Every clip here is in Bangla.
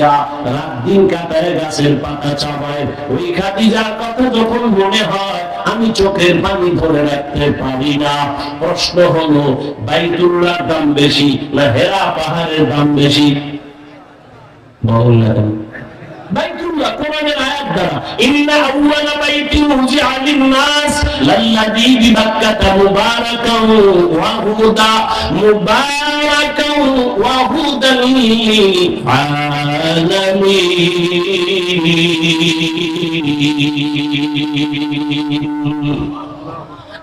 রাত দিন কাতারে গাছের পাতা ওই খাদিজার কথা যখন মনে হয়, আমি চোখের পানি ধরে রাখতে পারি না। প্রশ্ন হলো বাইতুল্লার দাম বেশি না হেরা পাহাড়ের দাম বেশি? বল দ্বারা ইন্না আউওয়ালা বাইতিন উযিআ লিন-নাস। লাল্লাযী বিবাক্কাতা মুবারাকান ওয়া হুদা। মুবারাকান ওয়া হুদান লিল-আলামিন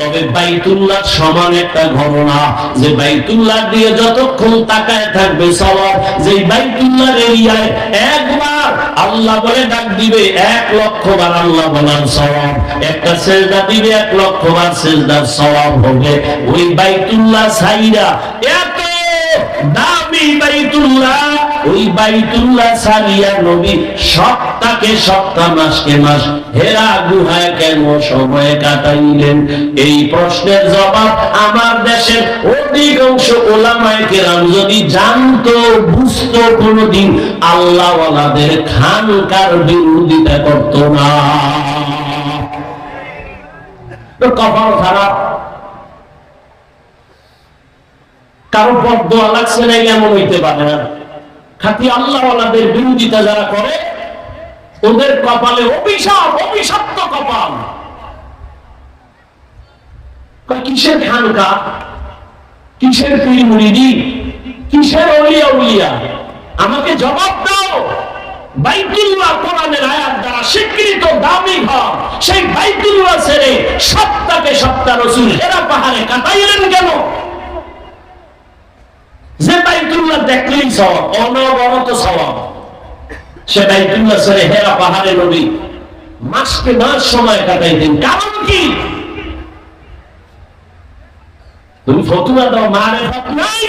তবে বাইতুল্লাহ সমান একটা ঘর না যে বাইতুল্লাহ দিয়ে যতক্ষণ তাকায় থাকবে সওয়াব, যে বাইতুল্লাহর এরিয়ায় একবার আল্লাহ বলে ডাক দিবে, এক লক্ষ বার আল্লাহ বলার সওয়াব। একটা সেজদা দিবে, এক লক্ষ বার সেজদার সওয়াব হবে। ওই বাইতুল্লাহ সাইরা এত দামি বাইতুল্লাহ ওই বাইতুল্লাহ সারিয়া নবী সপ্তাহকে সপ্তাহ, মাসকে মাস হেরা গুহায় কেন সময় কাটাইলেন? এই প্রশ্নের জবাব আমার দেশের অধিকাংশ ওলামায় কেরাম যদি জানতো, বুঝতো, কোনদিন আল্লাহওয়ালাদের খানকার বিরোধিতা করতো না। কপাল খারাপ? কারও পদ্ম লাগছে না, এমন হইতে পারে না। খাতি আল্লাহওয়ালাদের বিরোধিতা যারা করে, ওদের কপালে অভিশাপ, অভিশপ্ত কপাল। কিসের খানকা? কিসের পীর মুরিদি? কিসের অলিয়া উলিয়া? আমাকে জবাব দাও। বাইতুল্লাহ কোরআনের আয়াত দ্বারা স্বীকৃত দামি ঘর। সেই বাইতুল্লাহ ছেড়ে সপ্তাহে সপ্তাহ রসুল হেরা পাহাড়ে কাটাইলেন কেন? বাইতুল্লাহ দেখলেই সওয়াব, অনবরত সওয়াব। সে বাইতুল্লাহ ছেড়ে হেরা পাহাড়ে নবী। মাসকে মাস সময় কাটাইতেন। কারণ কি? তুমি ফতুয়া দাও, মারে নাই।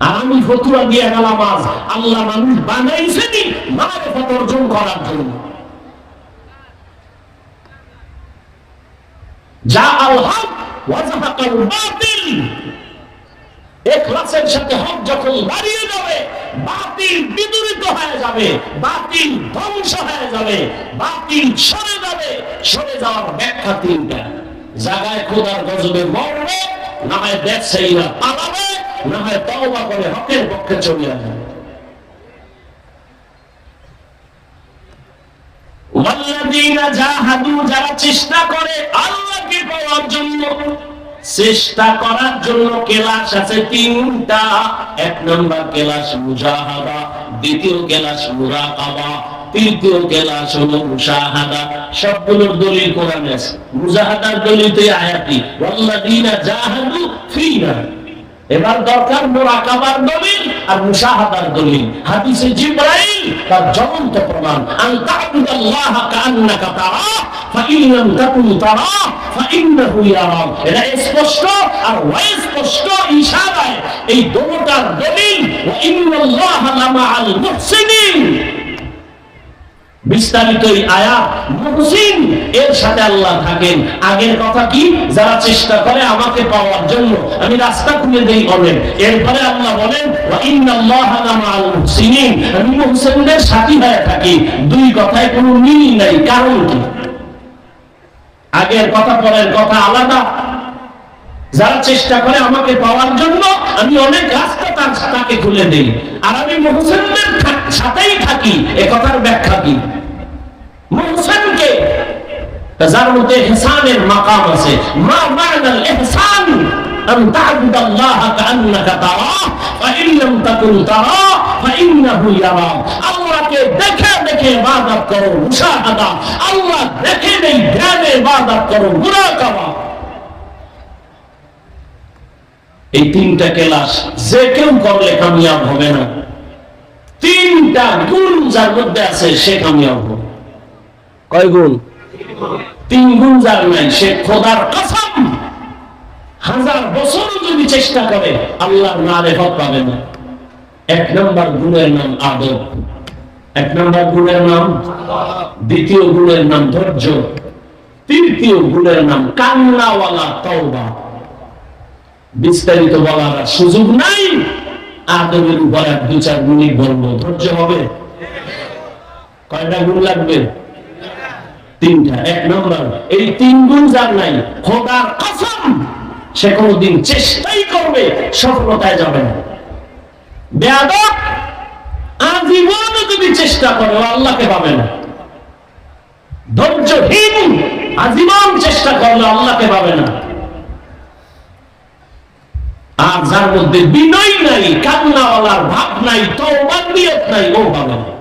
আর আমি ফতুয়া দিয়ে গেলাম আজ। আল্লাহ মানুষ বানাইছেনি মারে ভাত অর্জন করার জন্য। যা আল হক, ওয়াজাহাকাল বাতিল। এখলাসের সাথে হক যখন যাবে, বাতিল বিদুরিত হয়ে যাবে, বাতিল ধ্বংস হয়ে যাবে, বাতিল সরে যাবে, সরে যাওয়ার ব্যাখ্যা তিনটা। খোদার গজবে মরবে, না হয় ব্যবসায়ীরা পালাবে, না হয় তওবা করে হকের পক্ষে চলে আসবে। যারা চেষ্টা করে আল্লাহকে পাওয়ার জন্য চেষ্টা করার জন্য কেলাস আছে তিনটা। এক নম্বর কেলাস মুজাহাদা, দ্বিতীয় কেলাস মুরাকাবা, তৃতীয় কেলাস হলো মুশাহাদা। সবগুলোর দলিল কোরআনে আছে। মুজাহাদার দলিল তো আয়াতি জাহাদু এবার দরকার মোরাকাবার দলিল আর মুশাহাদার দলিল। হাদিসে জিবরাইল তার জ্বলন্ত প্রমাণ। আন তা'বুদাল্লাহ কাআন্নাকা তারা, ফাইন লাম তাকুন তারা, ফাইন্নাহু ইয়ারাক এটা স্পষ্ট আর স্পষ্ট ইশারায় এই দোনোটার দলিল। ওয়া ইন্নাল্লাহা লামাআল মুহসিনিন। বিস্তারিত এই আয়াত মুহসিন। এর সাথে আল্লাহ থাকেন। আগের কথা কি? যারা চেষ্টা করে আমাকে পাওয়ার জন্য। আমি রাস্তা খুলে দেই বলেন। এরপরে আল্লাহ বলেন, ওয়া ইন্নাল্লাহা লামাআল মুহসিনিন। আমি মুহসিনদের সাথী হয়ে থাকি। দুই কথায় কোনো মিল নাই। কারণ কি? আগের কথা, পরের কথা আলাদা। যারা চেষ্টা করে আমাকে পাওয়ার জন্য, আমি অনেক রাস্তা তাকে খুলে দেই। আর আমি মুহসিনদের সাথেই থাকি এ কথার ব্যাখ্যা কি মুহসিনকে যার মধ্যে ইহসানের মাকাম আছে মা মা'নাল ইহসান أن تعبد الله كأنك تراه فإن لم تكن تراه فإنه يراك আল্লাহকে দেখে দেখে ইবাদত করো মুশাহাদা আল্লাহ দেখে নেই ধ্যানে ইবাদত করো মুরাকাবা এই তিনটা ক্লাস যে কেউ করলে কামিয়াব হবে না তিনটা গুণ যার মধ্যে আছে সে কামিয়াব কয় গুণ? তিন গুণ যার নাই সে খোদার কসম। হাজার বছর যদি চেষ্টা করে আল্লাহর হক পাবে না। এক নম্বর গুণের নাম আদব। এক নম্বর গুণের নাম দ্বিতীয় গুণের নাম ধৈর্য। তৃতীয় গুণের নাম কান্নাওয়ালা তওবা। বিস্তারিত বলার সুযোগ নাই। উপর এক চার বলব। ধৈর্য হবে? কয়টা গুণ লাগবে? তিনটা। এক নম্বর, এই তিন গুণ যার নাই, খোদার কসম, সে চেষ্টাই করবে, সফলতায় যাবে না। আজীবন যদি চেষ্টা করে আল্লাহকে পাবে না। ধৈর্যহীন, আজীবন চেষ্টা করলে আল্লাহকে পাবে না। আর যার মধ্যে বিনয় নাই কান্নাওয়ালার ভাব নাই তো নাই ও না